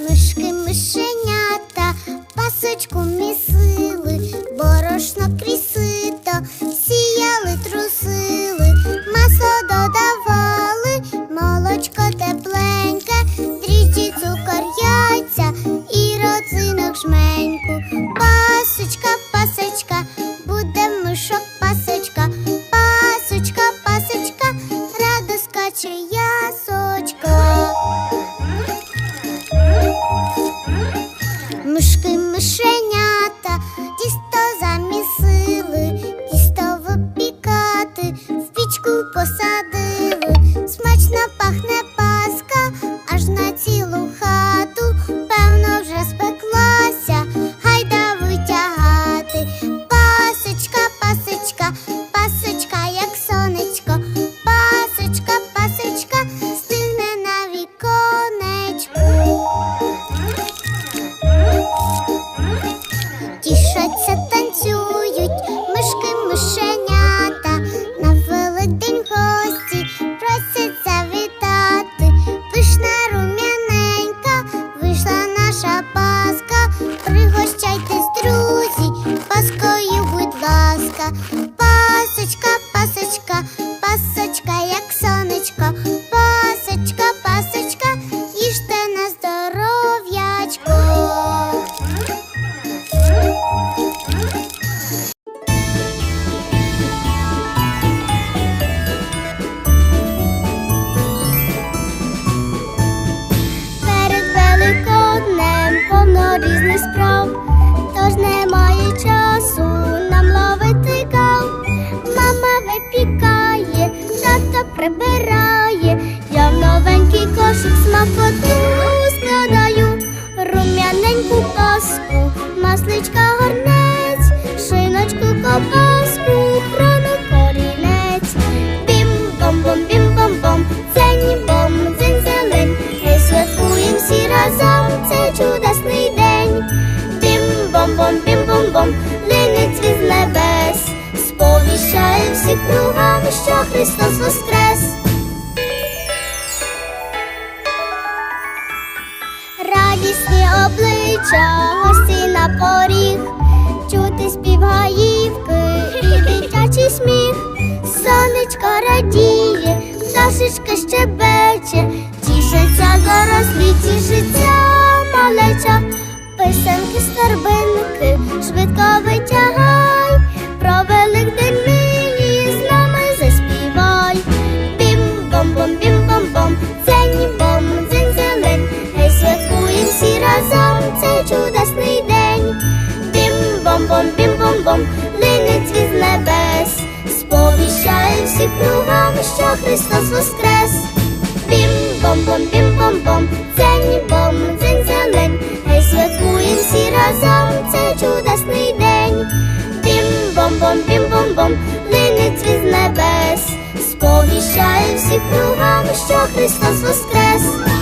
Мишки мишенята, пасочку місили, борошно крісито, posada. Паскою, будь ласка. Пасочка, пасочка, пасочка, як сонечко. Пасочка, пасочка, їжте на здоров'ячко. Перед великоднем повно різних справ, прибирає, я в новенький кошик смакоту складаю, рум'яненьку паску, масличка горнець, шиночку ковбаску, хрону корінець. Бім-бом-бом, бім-бом-бом, дзень-бом, дзень-зелень, Гей, святкуєм всі разом цей чудесний день. Бім-бом-бом, бім-бом-бом, всі що Христос воскрес. Радісні обличчя, гості на поріг, чути спів гаївки і дитячий сміх, сонечко радіє, пташечка щебече, тішиться дорослі, тішиться малеча, писанки скарбинки, швидко витягай, Бім-бом-бом, бім-бом-бом, линить від небес, сповіщає всі кругом, що Христос воскрес. Бім-бом-бом, бім-бом-бом, дзень-бом, дзень-зелень, Гей, святкуєм всі разом цей чудесний день. Бім-бом-бом, бім-бом-бом, линить від небес, сповіщає всіх кругом, що Христос воскрес.